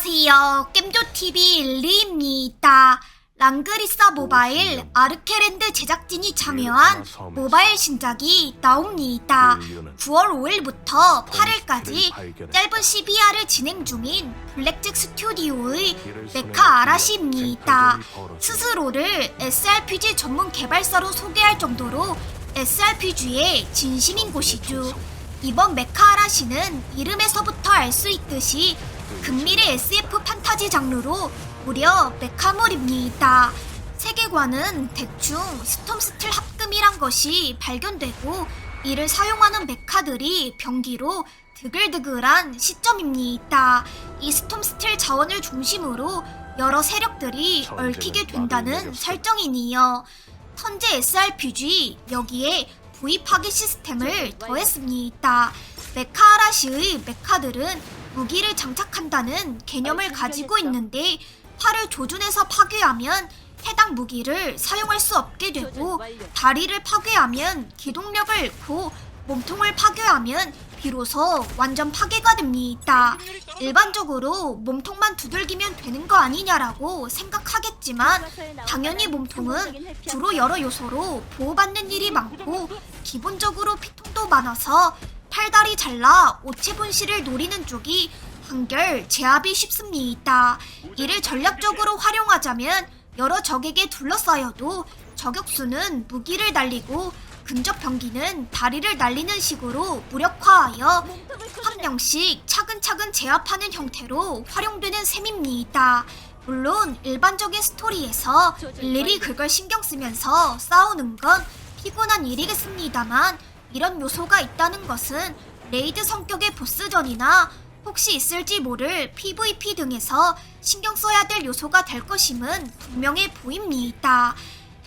안녕하세요. 겜조TV 리입니다. 랑그리사 모바일 아르케랜드 제작진이 참여한 모바일 신작이 나옵니다. 9월 5일부터 8일까지 짧은 CBR을 진행 중인 블랙잭 스튜디오의 메카 아라시입니다. 스스로를 SRPG 전문 개발사로 소개할 정도로 SRPG의 진심인 곳이죠. 이번 메카 아라시는 이름에서부터 알 수 있듯이 금밀의 SF 판타지 장르로 무려 메카몰입니다. 세계관은 대충 스톰스틸 합금이란 것이 발견되고 이를 사용하는 메카들이 병기로 드글드글한 시점입니다. 이 스톰스틸 자원을 중심으로 여러 세력들이 얽히게 된다는 설정이니요. 현재 SRPG 여기에 파괴 시스템을 더했습니다. 메카아라시의 메카들은 무기를 장착한다는 개념을 가지고 있는데 활을 조준해서 파괴하면 해당 무기를 사용할 수 없게 되고 다리를 파괴하면 기동력을 잃고 몸통을 파괴하면 비로소 완전 파괴가 됩니다. 일반적으로 몸통만 두들기면 되는 거 아니냐라고 생각하겠지만 당연히 몸통은 주로 여러 요소로 보호받는 일이 많고 기본적으로 피통도 많아서 팔다리 잘라 오체 분실을 노리는 쪽이 한결 제압이 쉽습니다. 이를 전략적으로 활용하자면 여러 적에게 둘러싸여도 저격수는 무기를 날리고 근접 병기는 다리를 날리는 식으로 무력화하여 한 명씩 차근차근 제압하는 형태로 활용되는 셈입니다. 물론 일반적인 스토리에서 일일이 그걸 신경 쓰면서 싸우는 건 피곤한 일이겠습니다만 이런 요소가 있다는 것은 레이드 성격의 보스전이나 혹시 있을지 모를 PVP 등에서 신경 써야 될 요소가 될 것임은 분명해 보입니다.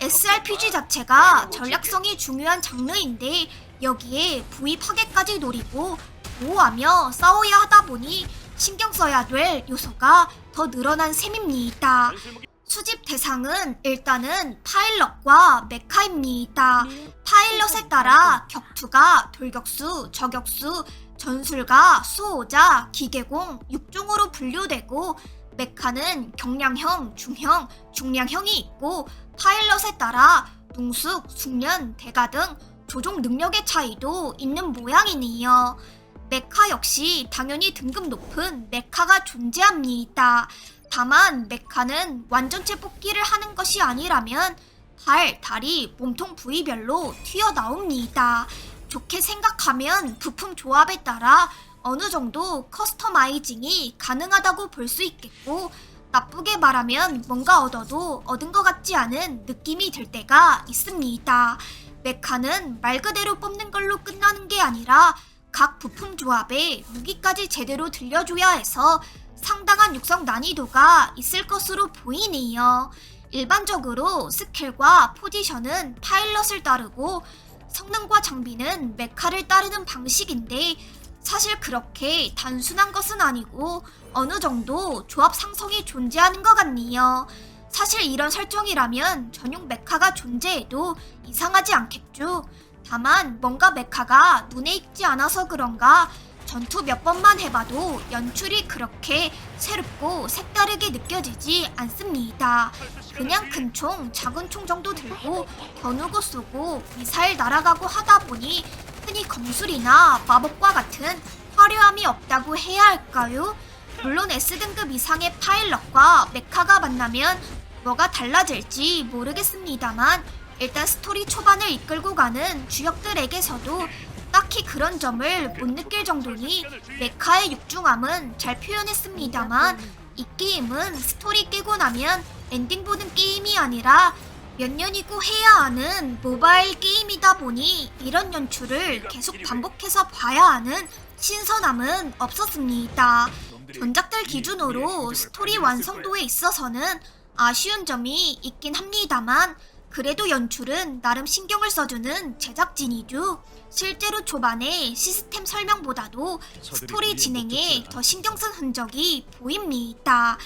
SRPG 자체가 전략성이 중요한 장르인데 여기에 V 파괴까지 노리고 보호하며 싸워야 하다 보니 신경 써야 될 요소가 더 늘어난 셈입니다. 수집 대상은 일단은 파일럿과 메카입니다. 파일럿에 따라 격투가 돌격수, 저격수, 전술가, 수호자, 기계공, 육종으로 분류되고 메카는 경량형, 중형, 중량형이 있고 파일럿에 따라 농숙, 숙련, 대가 등 조종 능력의 차이도 있는 모양이니요. 메카 역시 당연히 등급 높은 메카가 존재합니다. 다만 메카는 완전체 뽑기를 하는 것이 아니라면 발, 다리, 몸통 부위별로 튀어나옵니다. 좋게 생각하면 부품 조합에 따라 어느 정도 커스터마이징이 가능하다고 볼 수 있겠고 나쁘게 말하면 뭔가 얻어도 얻은 것 같지 않은 느낌이 들 때가 있습니다. 메카는 말 그대로 뽑는 걸로 끝나는 게 아니라 각 부품 조합에 무기까지 제대로 들려줘야 해서 상당한 육성 난이도가 있을 것으로 보이네요. 일반적으로 스킬과 포지션은 파일럿을 따르고 성능과 장비는 메카를 따르는 방식인데 사실 그렇게 단순한 것은 아니고 어느 정도 조합 상성이 존재하는 것 같네요. 사실 이런 설정이라면 전용 메카가 존재해도 이상하지 않겠죠. 다만 뭔가 메카가 눈에 익지 않아서 그런가 전투 몇 번만 해봐도 연출이 그렇게 새롭고 색다르게 느껴지지 않습니다. 그냥 큰 총, 작은 총 정도 들고 겨누고 쏘고 미사일 날아가고 하다 보니 흔히 검술이나 마법과 같은 화려함이 없다고 해야 할까요? 물론 S등급 이상의 파일럿과 메카가 만나면 뭐가 달라질지 모르겠습니다만 일단 스토리 초반을 이끌고 가는 주역들에게서도 딱히 그런 점을 못 느낄 정도니 메카의 육중함은 잘 표현했습니다만 이 게임은 스토리 깨고 나면 엔딩 보는 게임이 아니라 몇 년이고 해야 하는 모바일 게임이다 보니 이런 연출을 계속 반복해서 봐야 하는 신선함은 없었습니다. 전작들 기준으로 스토리 완성도에 있어서는 아쉬운 점이 있긴 합니다만 그래도 연출은 나름 신경을 써주는 제작진이죠. 실제로 초반에 시스템 설명보다도 스토리 진행에 더 신경 쓴 흔적이 보입니다.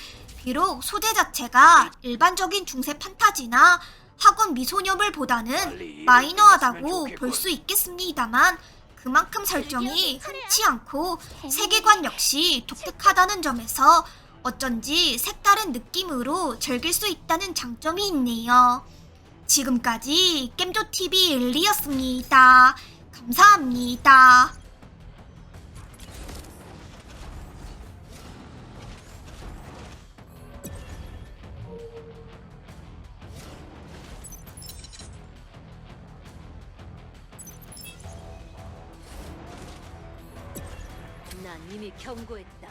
비록 소재 자체가 일반적인 중세 판타지나 학원 미소녀물보다는 마이너하다고 볼 수 있겠습니다만 그만큼 설정이 흔치 않고 세계관 역시 독특하다는 점에서 어쩐지 색다른 느낌으로 즐길 수 있다는 장점이 있네요. 지금까지 겜조TV 엘리였습니다. 감사합니다. 난 이미 경고했다.